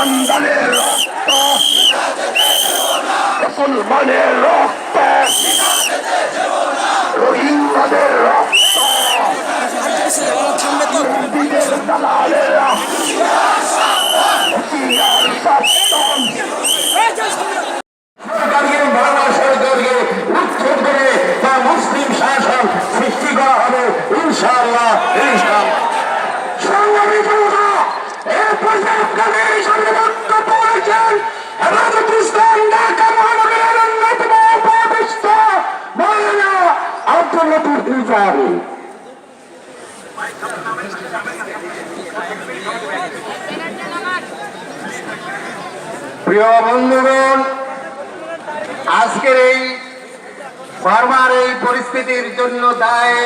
ইমানদারের রক্ত। মুসলমানের রক্ত। রোহিঙ্গাদের রক্ত। দালালেরা হুঁশিয়ার প্রিয় বন্ধুগণ, আজকের এই ফার্মার এই পরিস্থিতির জন্য দায়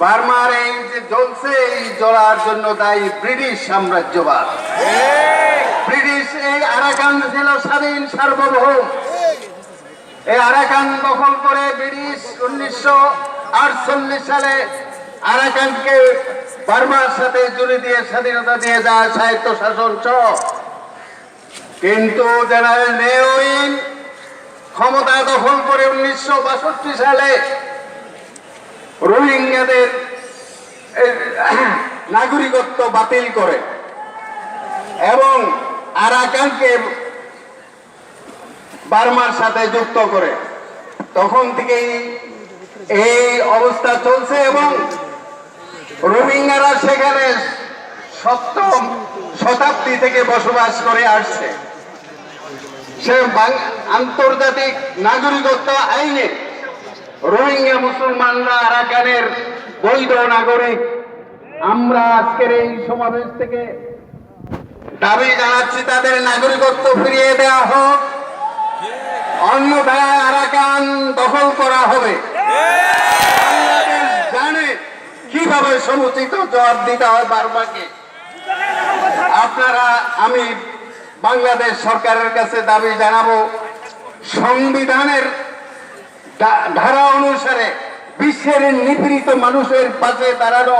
বার্মার এই যে জ্বলছে, এই জ্বলার জন্য দায়ী ব্রিটিশ সাম্রাজ্যবাদ। ব্রিটিশ এই আরাকান ছিল স্বাধীন সার্বভৌম। এই আরাকান দখল করে ব্রিটিশ উনিশশো আটচল্লিশ সালে আরাকানকে বার্মার সাথে জুড়ে দিয়ে স্বাধীনতা দিয়ে যায় সাহিত্য শাসন সহ কিন্তু জেনারেল নেওইন ক্ষমতা দখল করে উনিশশো বাষট্টি সালে রোহিঙ্গাদের নাগরিকত্ব বাতিল করে এবং আরাকানকে বার্মার সাথে যুক্ত করে। তখন থেকেই এই অবস্থা চলছে এবং রোহিঙ্গারা সেখানে সপ্তম শতাব্দী থেকে বসবাস করে আসছে। সে আন্তর্জাতিক নাগরিকত্ব আইনে রোহিঙ্গা মুসলমানরা আরাকানের বৈধ নাগরিক। আমরা আজকের এই সমাবেশ থেকে দাবি জানাচ্ছি, তাদের নাগরিকত্ব ফিরিয়ে দেওয়া হোক। অন্যথায় আরাকান দখল করা হবে। কীভাবে সমুচিত জবাব দিতে হয় বারবারকে? আপনারা, আমি বাংলাদেশ সরকারের কাছে দাবি জানাব, সংবিধানের ধারা অনুসারে বিশ্বের নিপীড়িত মানুষের পাশে দাঁড়ানো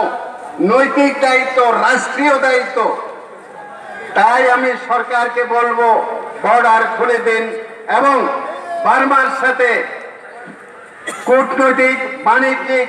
নৈতিক দায়িত্ব, রাষ্ট্রীয় দায়িত্ব। তাই আমি সরকারকে বলব, বর্ডার খুলে দিন এবং বার্মার সাথে কূটনৈতিক, বাণিজ্যিক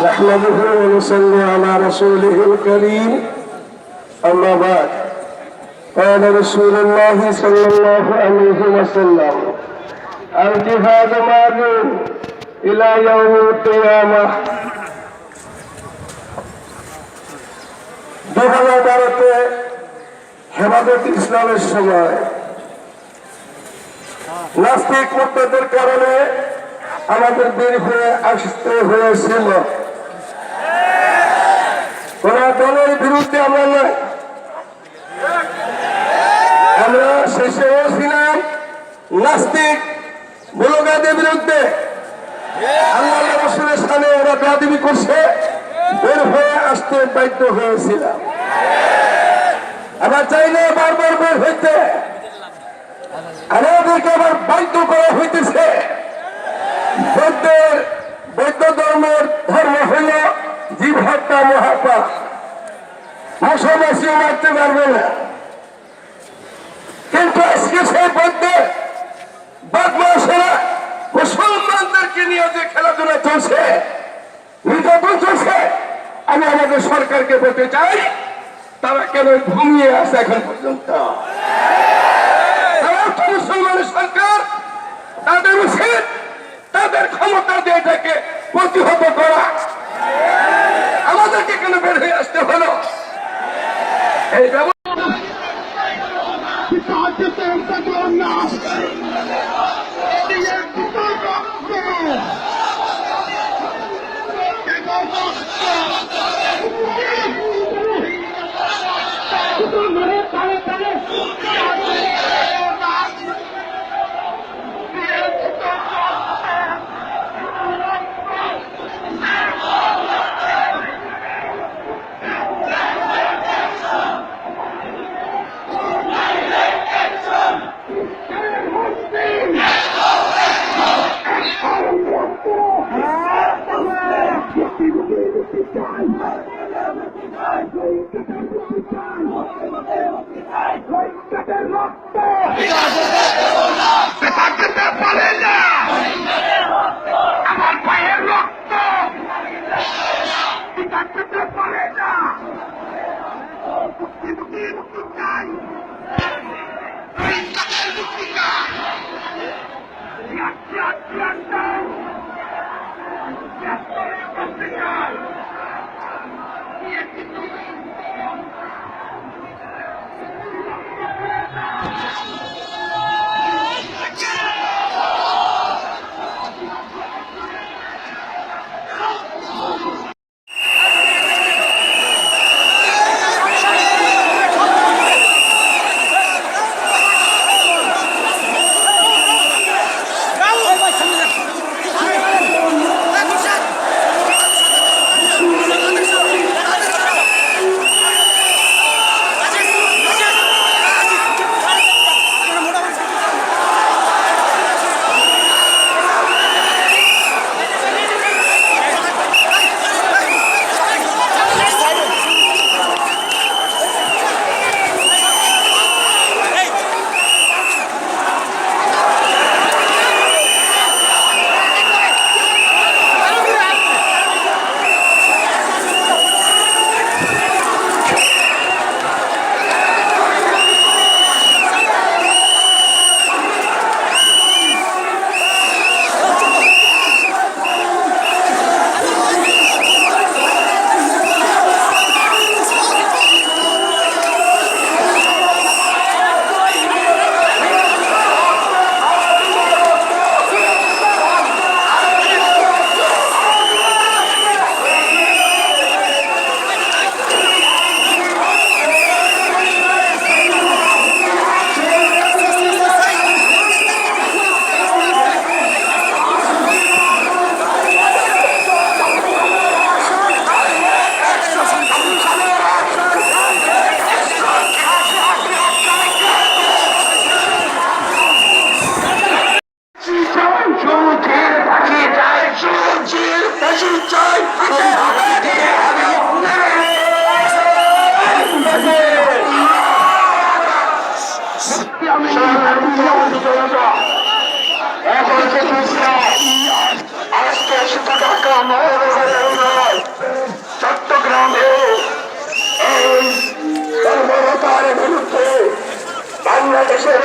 نحمده ونصلي على رسوله الكريم أما بعد قال رسول الله صلى الله عليه وسلم الجهاد ماض إلى يوم القيامة দু হাজার বারোতে হেফাজত ইসলামের সময় নাস্তিক মুক্তদের কারণে আমাদের বের হয়ে আসতে হয়েছিল বিরুদ্ধে আমরা নয়। আমরা শেষেও ছিলাম নাস্তিক মুলগাদের বিরুদ্ধে। ওরা করছে, বের হয়ে আসতে বাধ্য হয়েছিলাম। আবার চাইলে বারবার বের হইতে। আমাদেরকে আবার বাধ্য করা হইতেছে। বৌদ্ধের, বৌদ্ধ ধর্মের ধর্ম হইল জীব হত্যা মহাপাপ মুসলমাসিও মারতে পারবে না। কিন্তু আজকে সেই বৌদ্ধ বদমাসেরা নিয়ে যে খেলাধুলা চলছে নির্যাতন চলছে, আমি আমাদের সরকারকে বলতে চাই, তারা কেন ঘুমিয়ে আছে এখন পর্যন্ত? মুসলমানের সরকার, তাদের উচিত তাদের ক্ষমতা দিয়ে এটাকে প্রতিহত করা। আমাদেরকে কেন বের হয়ে আসতে হলো? এই ব্যবস্থা সূর্যের